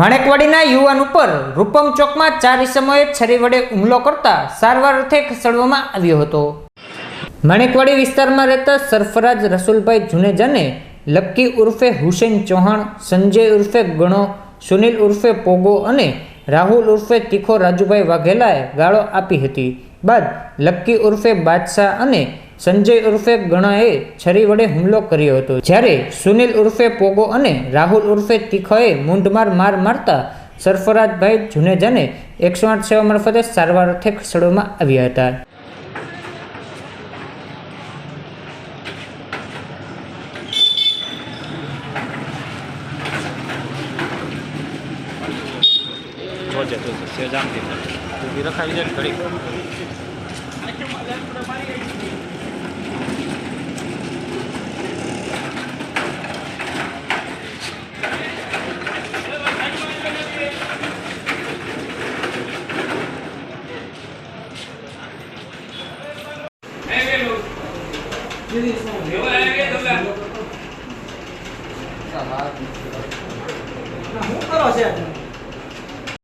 માણેકવાડીના યુવાન ઉપર રૂપમ ચોકમાં ચાર ઇસમોએ છરી વડે હુમલો કરતા સારવાર અર્થે ખસેડવામાં આવ્યો હતો. માણેકવાડી વિસ્તારમાં રહેતા સરફરાજ રસુલભાઈ જુનેજાને લક્કી ઉર્ફે હુસેન ચૌહાણ, સંજય ઉર્ફે ગણો, સુનિલ ઉર્ફે પોગો અને રાહુલ ઉર્ફે તીખો રાજુભાઈ વાઘેલાએ ગાળો આપી હતી. બાદ લક્કી ઉર્ફે બાદશાહ અને સંજય ઉર્ફે ગણાએ છરી વડે હુમલો કર્યો હતો જ્યારે સુનિલ ઉર્ફે પોગો અને રાહુલ ઉર્ફે તીખાએ મૂંઢમાર માર મારતા સરફરાજભાઈ જુનેજાને એકસો આઠ સેવા મારફતે સારવાર અર્થે ખસેડવામાં આવ્યા હતા રખાવી જાય ઘડી શું કરો છે?